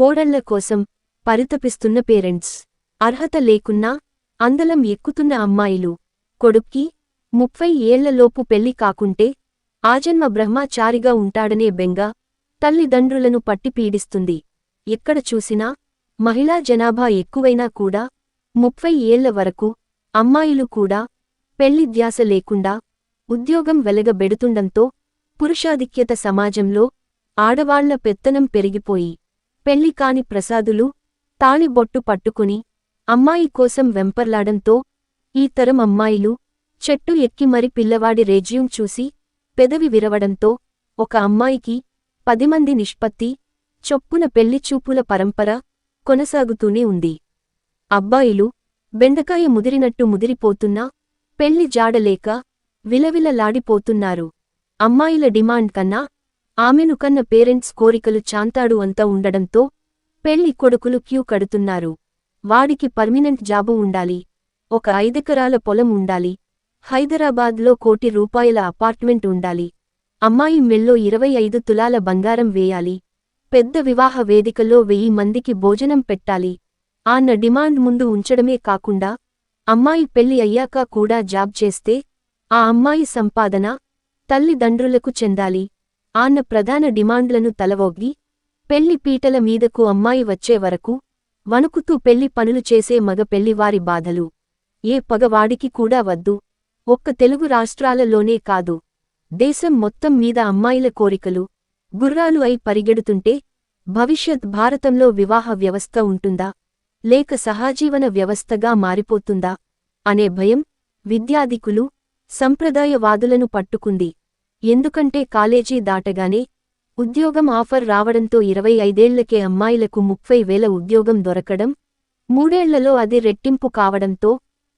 కోడళ్ళ కోసం పరితపిస్తున్న పేరెంట్స్. అర్హత లేకున్నా అందలం ఎక్కుతున్న అమ్మాయిలు. కొడుక్కి ముప్పై ఏళ్ళలోపు పెళ్ళి కాకుంటే ఆజన్మ బ్రహ్మచారిగా ఉంటాడనే బెంగ తల్లిదండ్రులను పట్టి పీడిస్తుంది. ఎక్కడ చూసినా మహిళా జనాభా ఎక్కువైనా కూడా ముప్పై ఏళ్ళ వరకు అమ్మాయిలు కూడా పెళ్ళి ధ్యాస లేకుండా ఉద్యోగం వెలగబెడుతుండంతో పురుషాధిక్యత సమాజంలో ఆడవాళ్ళ పెత్తనం పెరిగిపోయి పెళ్ళి కాని ప్రసాదులు తాళిబొట్టు పట్టుకుని అమ్మాయి కోసం వెంపర్లాడంతో ఈ తరం అమ్మాయిలు చెట్టు ఎక్కి మరి పిల్లవాడి రెజ్యూమ్ చూసి పెదవి విరవడంతో ఒక అమ్మాయికి పదిమంది నిష్పత్తి చొప్పున పెళ్ళిచూపుల పరంపర కొనసాగుతూనే ఉంది. అబ్బాయిలు బెండకాయ ముదిరినట్టు ముదిరిపోతున్నా పెళ్ళి జాడలేక విలవిలలాడిపోతున్నారు. అమ్మాయిల డిమాండ్ కన్నా ఆమెను కన్న పేరెంట్స్ కోరికలు చాంతాడు అంతా ఉండడంతో పెళ్ళి కొడుకులు క్యూ కడుతున్నారు. వాడికి పర్మినెంట్ జాబు ఉండాలి. ఒక ఐదెకరాల పొలం ఉండాలి. హైదరాబాద్లో కోటి రూపాయల అపార్ట్మెంట్ ఉండాలి. అమ్మాయి మెల్లో ఇరవై ఐదు తులాల బంగారం వేయాలి. పెద్ద వివాహ వేదికలో వెయ్యి మందికి భోజనం పెట్టాలి. ఆన్న డిమాండ్ ముందు ఉంచడమే కాకుండా అమ్మాయి పెళ్ళి అయ్యాక కూడా జాబ్ చేస్తే ఆ అమ్మాయి సంపాదన తల్లిదండ్రులకు చెందాలి. ఆన్న ప్రధాన డిమాండ్లను తలవోగి పెళ్ళి పీటల మీదకు అమ్మాయి వచ్చే వరకు వణుకుతూ పెళ్ళి పనులు చేసే మగ పెళ్ళివారి బాధలు. ఏ పగవాడికి కూడా వద్దు. ఒక్క తెలుగు రాష్ట్రాలలోనే కాదు. దేశం మొత్తం మీద అమ్మాయిల కోరికలు గుర్రాలు అయి పరిగెడుతుంటే భవిష్యత్ భారతంలో వివాహ వ్యవస్థ ఉంటుందా? లేక సహాజీవన వ్యవస్థగా మారిపోతుందా? అనే భయం విద్యాధికులు సంప్రదాయవాదులను పట్టుకుంది. ఎందుకంటే కాలేజీ దాటగానే ఉద్యోగం ఆఫర్ రావడంతో ఇరవై ఐదేళ్ళకే అమ్మాయిలకు ముప్పై వేల ఉద్యోగం దొరకడం మూడేళ్ళలో అది రెట్టింపు కావడంతో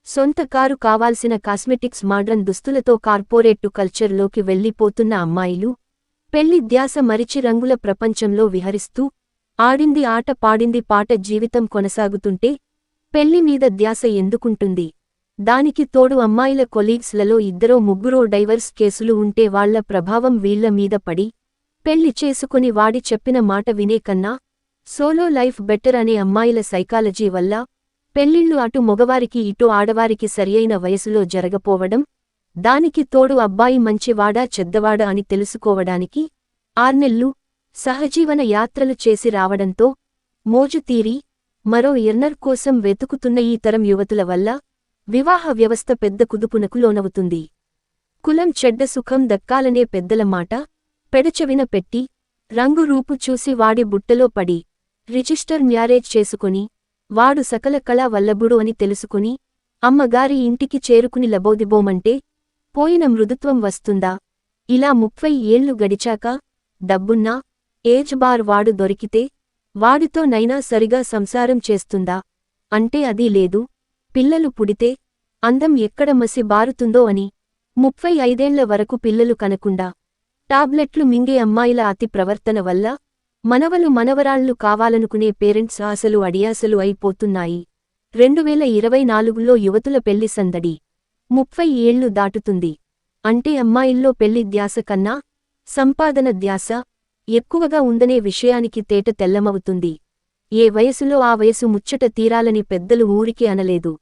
సొంత కారు కావాల్సిన కాస్మెటిక్స్ మాడ్రన్ దుస్తులతో కార్పొరేటు కల్చర్లోకి వెళ్ళిపోతున్న అమ్మాయిలు పెళ్ళి ధ్యాస మరిచి రంగుల ప్రపంచంలో విహరిస్తూ ఆడింది ఆట పాడింది పాట జీవితం కొనసాగుతుంటే పెళ్ళి మీద ధ్యాస ఎందుకుంటుంది? దానికి తోడు అమ్మాయిల కొలీగ్స్లలో ఇద్దరో ముగ్గురో డైవర్స్ కేసులు ఉంటే వాళ్ళ ప్రభావం వీళ్ళ మీద పడి పెళ్ళి చేసుకుని వాడి చెప్పిన మాట వినే కన్నా సోలో లైఫ్ బెటర్ అనే అమ్మాయిల సైకాలజీ వల్ల పెళ్ళిళ్ళు అటు మగవారికి ఇటు ఆడవారికి సరియైన వయసులో జరగపోవడం దానికి తోడు అబ్బాయి మంచివాడా చెద్దవాడా అని తెలుసుకోవడానికి ఆర్నెల్లు సహజీవన యాత్రలు చేసి రావడంతో మోజు తీరి మరో ఎర్నర్ కోసం వెతుకుతున్న ఈ తరం యువతుల వల్ల వివాహ వ్యవస్థ పెద్ద కుదుపునకు లోనవుతుంది. కులం చెడ్డ సుఖం దక్కాలనే పెద్దల మాట పెడచెవిన పెట్టి రంగు రూపు చూసి వాడి బుట్టలో పడి రిజిస్టర్ మ్యారేజ్ చేసుకుని వాడు సకల కళా వల్లభుడు అని తెలుసుకుని అమ్మగారి ఇంటికి చేరుకుని లబోదిబోమంటే పోయిన మృదుత్వం వస్తుందా? ఇలా ముప్పై ఏళ్ళు గడిచాక డబ్బున్నా ఏజ్ బార్ వాడు దొరికితే వాడితో నైనా సరిగా సంసారం చేస్తుందా? అంటే అదీ లేదు. పిల్లలు పుడితే అందం ఎక్కడ మసి బారుతుందో అని ముప్పై ఐదేళ్ళ వరకు పిల్లలు కనకుండా టాబ్లెట్లు మింగే అమ్మాయిల అతి ప్రవర్తన వల్ల మనవలు మనవరాళ్ళు కావాలనుకునే పేరెంట్స్ ఆశలు అడియాసలు అయిపోతున్నాయి. రెండువేల ఇరవై నాలుగులో యువతుల పెళ్ళి సందడి ముప్పై ఏళ్ళు దాటుతుంది. అంటే అమ్మాయిల్లో పెళ్ళి ధ్యాస కన్నా సంపాదన ధ్యాస ఎక్కువగా ఉందనే విషయానికి తేట తెల్లమవుతుంది. ఏ వయసులో ఆ వయసు ముచ్చట తీరాలని పెద్దలు ఊరికి అనలేదు.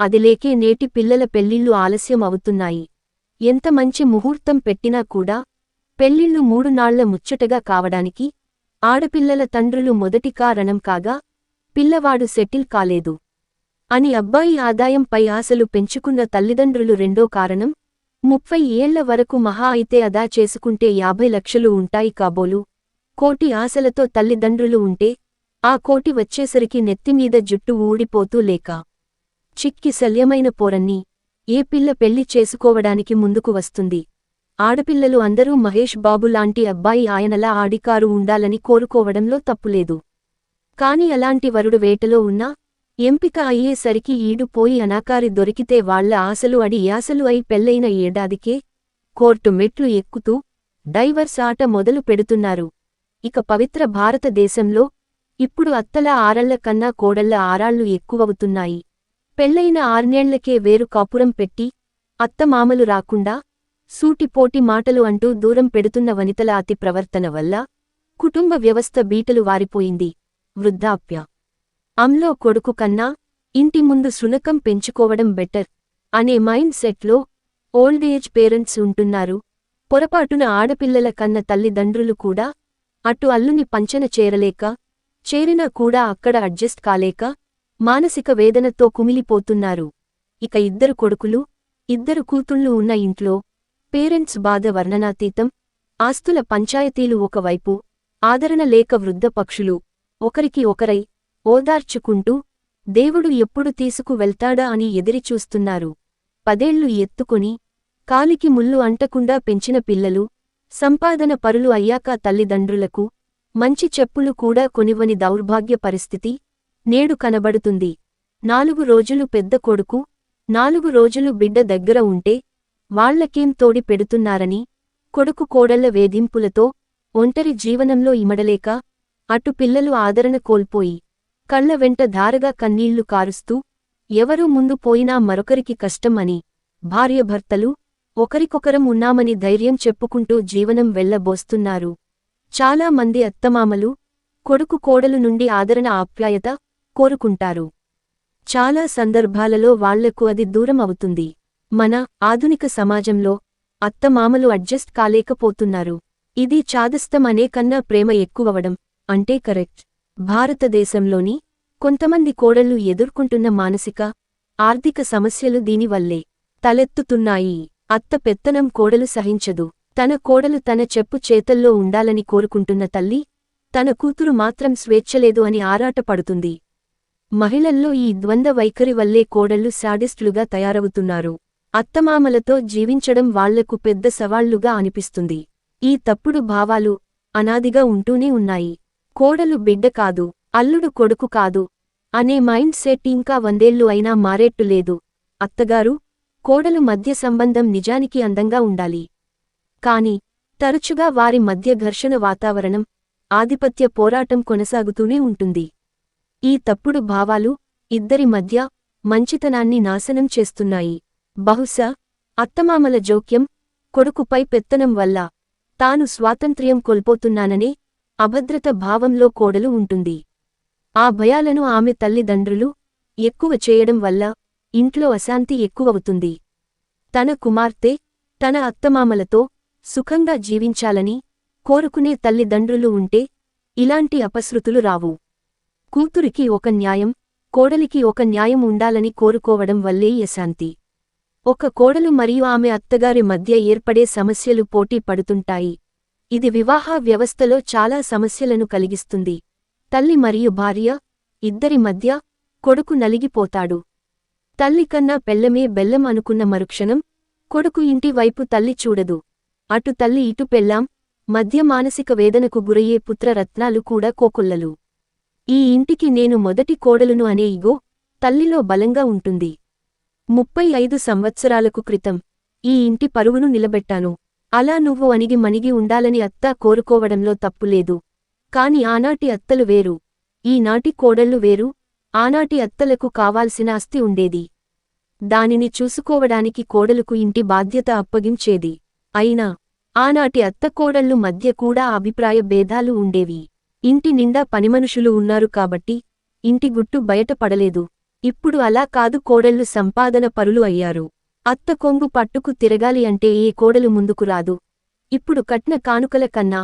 అదిలేకే నేటి పిల్లల పెళ్ళిళ్ళు ఆలస్యం అవుతున్నాయి. ఎంత మంచి ముహూర్తం పెట్టినా కూడా పెళ్ళిళ్ళు మూడు నాళ్ళ ముచ్చటగా కావడానికి ఆడపిల్లల తండ్రులు మొదటి కారణం కాగా పిల్లవాడు సెటిల్ కాలేదు. అని అబ్బాయి ఆదాయంపై ఆశలు పెంచుకున్న తల్లిదండ్రులు రెండో కారణం ముప్పై ఏళ్ళ వరకు మహా అయితే అదా చేసుకుంటే యాభై లక్షలు ఉంటాయి కాబోలు కోటి ఆశలతో తల్లిదండ్రులు ఉంటే ఆ కోటి వచ్చేసరికి నెత్తిమీద జుట్టు ఊడిపోతూ లేక చిక్కి శల్యమైన పోరన్ని ఏ పిల్ల పెళ్ళి చేసుకోవడానికి ముందుకు వస్తుంది? ఆడపిల్లలు అందరూ మహేష్ బాబు లాంటి అబ్బాయి ఆయనలా ఆడికారు ఉండాలని కోరుకోవడంలో తప్పులేదు. కాని అలాంటి వరుడు వేటలో ఉన్నా ఎంపిక అయ్యేసరికి ఈడుపోయి అనాకారి దొరికితే వాళ్ళ ఆశలు అడి యాసలు అయి పెళ్ళైన ఏడాదికే కోర్టు మెట్లు ఎక్కుతూ డైవర్స్ ఆట మొదలు పెడుతున్నారు. ఇక పవిత్ర భారతదేశంలో ఇప్పుడు అత్తల ఆరళ్ళ కన్నా కోడళ్ళ ఆరాళ్ళు ఎక్కువవుతున్నాయి. పెళ్ళైన ఆర్నేళ్ళకే వేరు కాపురం పెట్టి అత్తమామలు రాకుండా సూటిపోటి మాటలు అంటూ దూరం పెడుతున్న వనితల అతి ప్రవర్తన వల్ల కుటుంబ వ్యవస్థ బీటలు వారిపోయింది. వృద్ధాప్య. అంలో కొడుకు కన్నా ఇంటి ముందు శునకం పెంచుకోవడం బెటర్ అనే మైండ్ సెట్లో ఓల్డ్ ఏజ్ పేరెంట్స్ ఉంటున్నారు. పొరపాటున ఆడపిల్లల కన్న తల్లిదండ్రులు కూడా అటు అల్లుని పంచన చేరలేక చేరినా కూడా అక్కడ అడ్జస్ట్ కాలేక మానసిక వేదనతో కుమిలిపోతున్నారు. ఇక ఇద్దరు కొడుకులు ఇద్దరు కూతుళ్ళు ఉన్న ఇంట్లో పేరెంట్స్ బాధ వర్ణనాతీతం. ఆస్తుల పంచాయతీలు ఒకవైపు ఆదరణ లేక వృద్ధ పక్షులు ఒకరికి ఒకరై ఓదార్చుకుంటూ దేవుడు ఎప్పుడు తీసుకు వెళ్తాడా అని ఎదిరిచూస్తున్నారు. పదేళ్ళు ఎత్తుకొని కాలికి ముల్లు అంటకుండా పెంచిన పిల్లలు సంపాదన పరులు అయ్యాక తల్లిదండ్రులకు మంచి చెప్పులు కూడా కొనివని దౌర్భాగ్య పరిస్థితి నేడు కనబడుతుంది. నాలుగు రోజులు పెద్ద కొడుకు నాలుగు రోజులు బిడ్డ దగ్గర ఉంటే వాళ్ళకేం తోడి పెడుతున్నారని కొడుకు కోడళ్ళ వేధింపులతో ఒంటరి జీవనంలో ఇమడలేక అటు పిల్లలు ఆదరణ కోల్పోయి కళ్ళ వెంట ధారగా కన్నీళ్ళు కారుస్తూ ఎవరూ ముందు పోయినా మరొకరికి కష్టం అని భార్యభర్తలు ఒకరికొకరం ఉన్నామని ధైర్యం చెప్పుకుంటూ జీవనం వెళ్ళబోస్తున్నారు చాలా మంది అత్తమామలు కొడుకు కోడలు నుండి ఆదరణ ఆప్యాయత కోరుకుంటారు. చాలా సందర్భాలలో వాళ్ళకు అది దూరం అవుతుంది. మన ఆధునిక సమాజంలో అత్తమామలు అడ్జస్ట్ కాలేకపోతున్నారు. ఇది చాదస్తం అనే కన్నా ప్రేమ ఎక్కువవడం అంటే కరెక్ట్. భారతదేశంలోని కొంతమంది కోడళ్ళు ఎదుర్కొంటున్న మానసిక ఆర్థిక సమస్యలు దీనివల్లే తలెత్తుతున్నాయి. అత్త పెత్తనం కోడలు సహించదు. తన కోడలు తన చెప్పు చేతల్లో ఉండాలని కోరుకుంటున్న తల్లి తన కూతురు మాత్రం స్వేచ్ఛలేదు అని ఆరాటపడుతుంది మహిళల్లో ఈ ద్వంద్వ వైఖరి వల్లే కోడళ్ళు శాడిస్టులుగా తయారవుతున్నారు. అత్తమామలతో జీవించడం వాళ్ళకు పెద్ద సవాళ్ళుగా అనిపిస్తుంది. ఈ తప్పుడు భావాలు అనాదిగా ఉంటూనే ఉన్నాయి. కోడలు బిడ్డ కాదు అల్లుడు కొడుకు కాదు అనే మైండ్ సెట్ ఇంకా వందేళ్ళు అయినా మారేట్టు లేదు. అత్తగారు కోడలు మధ్య సంబంధం నిజానికి అందంగా ఉండాలి. కాని తరచుగా వారి మధ్య ఘర్షణ వాతావరణం ఆధిపత్య పోరాటం కొనసాగుతూనే ఉంటుంది. ఈ తప్పుడు భావాలు ఇద్దరి మధ్య మంచితనాన్ని నాశనం చేస్తున్నాయి. బహుశా అత్తమామల జోక్యం కొడుకుపై పెత్తనం వల్ల తాను స్వాతంత్ర్యం కోల్పోతున్నాననే అభద్రత భావంలో కోడలు ఉంటుంది. ఆ భయాలను ఆమె తల్లిదండ్రులు ఎక్కువ చేయడం వల్ల ఇంట్లో అశాంతి ఎక్కువవుతుంది. తన కుమార్తె తన అత్తమామలతో సుఖంగా జీవించాలని కోరుకునే తల్లిదండ్రులు ఉంటే ఇలాంటి అపశృతులు రావు. కూతురికి ఒక న్యాయం కోడలికి ఒక న్యాయం ఉండాలని కోరుకోవడం వల్లే యశాంతి ఒక కోడలు మరియు ఆమె అత్తగారి మధ్య ఏర్పడే సమస్యలు పోటీ పడుతుంటాయి. ఇది వివాహ వ్యవస్థలో చాలా సమస్యలను కలిగిస్తుంది. తల్లి మరియు భార్య ఇద్దరి మధ్య కొడుకు నలిగిపోతాడు. తల్లి కన్నా పెళ్ళమే బెల్లం అనుకున్న మరుక్షణం కొడుకు ఇంటి వైపు తల్లి చూడదు. అటు తల్లి ఇటు పెళ్ళాం మధ్య మానసిక వేదనకు గురయ్యే పుత్రరత్నాలు కూడా కోకుల్లలు. ఈ ఇంటికి నేను మొదటి కోడలును అనే ఇగో తల్లిలో బలంగా ఉంటుంది. ముప్పై ఐదు సంవత్సరాలకు క్రితం ఈ ఇంటి పరువును నిలబెట్టాను. అలా నువ్వు అణిగి మణిగి ఉండాలని అత్త కోరుకోవడంలో తప్పులేదు. కాని ఆనాటి అత్తలు వేరు. ఈనాటి కోడళ్ళు వేరు. ఆనాటి అత్తలకు కావాల్సిన ఆస్తి ఉండేది. దానిని చూసుకోవడానికి కోడలకు ఇంటి బాధ్యత అప్పగించేది. అయినా ఆనాటి అత్తకోడళ్ళు మధ్య కూడా అభిప్రాయ భేదాలు ఉండేవి. ఇంటి నిండా పనిమనుషులు ఉన్నారు కాబట్టి ఇంటి గుట్టు బయటపడలేదు ఇప్పుడు అలా కాదు కోడళ్ళు సంపాదన పరులు అయ్యారు. అత్త కొంగు పట్టుకు తిరగాలి అంటే ఏ కోడలు ముందుకు రాదు. ఇప్పుడు కట్న కానుకల కన్నా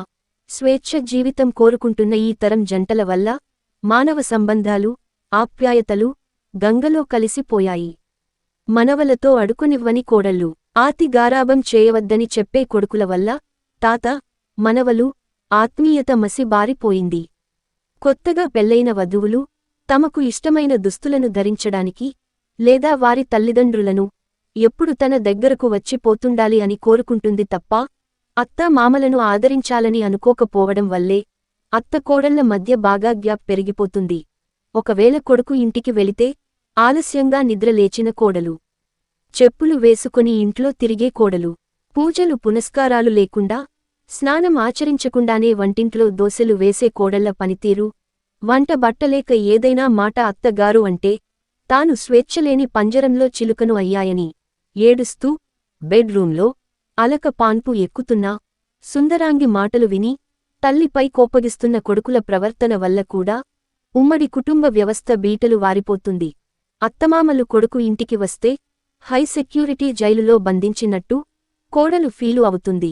స్వేచ్ఛ జీవితం కోరుకుంటున్న ఈ తరం జంటల వల్ల మానవ సంబంధాలు ఆప్యాయతలు గంగలో కలిసిపోయాయి. మనవలతో అడుకునివ్వని కోడళ్ళు. ఆతి గారాబం చేయవద్దని చెప్పే కొడుకుల వల్ల తాత మనవలు ఆత్మీయత మసిబారిపోయింది కొత్తగా పెళ్ళైన వధువులు తమకు ఇష్టమైన దుస్తులను ధరించడానికి లేదా వారి తల్లిదండ్రులను ఎప్పుడు తన దగ్గరకు వచ్చిపోతుండాలి అని కోరుకుంటుంది తప్ప అత్త మామలను ఆదరించాలని అనుకోకపోవడం వల్లే అత్త కోడళ్ళ మధ్య బాగా గ్యాప్ పెరిగిపోతుంది. ఒకవేళ కొడుకు ఇంటికి వెళితే ఆలస్యంగా నిద్రలేచిన కోడలు. చెప్పులు వేసుకుని ఇంట్లో తిరిగే కోడలు. పూజలు పునస్కారాలు లేకుండా స్నానం ఆచరించకుండానే వంటింట్లో దోశలు వేసే కోడళ్ళ పనితీరు. వంట బట్టలేక ఏదైనా మాట అత్తగారు అంటే తాను స్వేచ్ఛలేని పంజరంలో చిలుకను అయ్యాయని ఏడుస్తూ బెడ్రూంలో అలక పాన్పు ఎక్కుతున్నా సుందరాంగి మాటలు విని తల్లిపై కోపగిస్తున్న కొడుకుల ప్రవర్తన వల్ల కూడా ఉమ్మడి కుటుంబ వ్యవస్థ బీటలు వారిపోతుంది. అత్తమామలు కొడుకు ఇంటికి వస్తే హై సెక్యూరిటీ జైలులో బంధించినట్టు కోడలు ఫీలు అవుతుంది.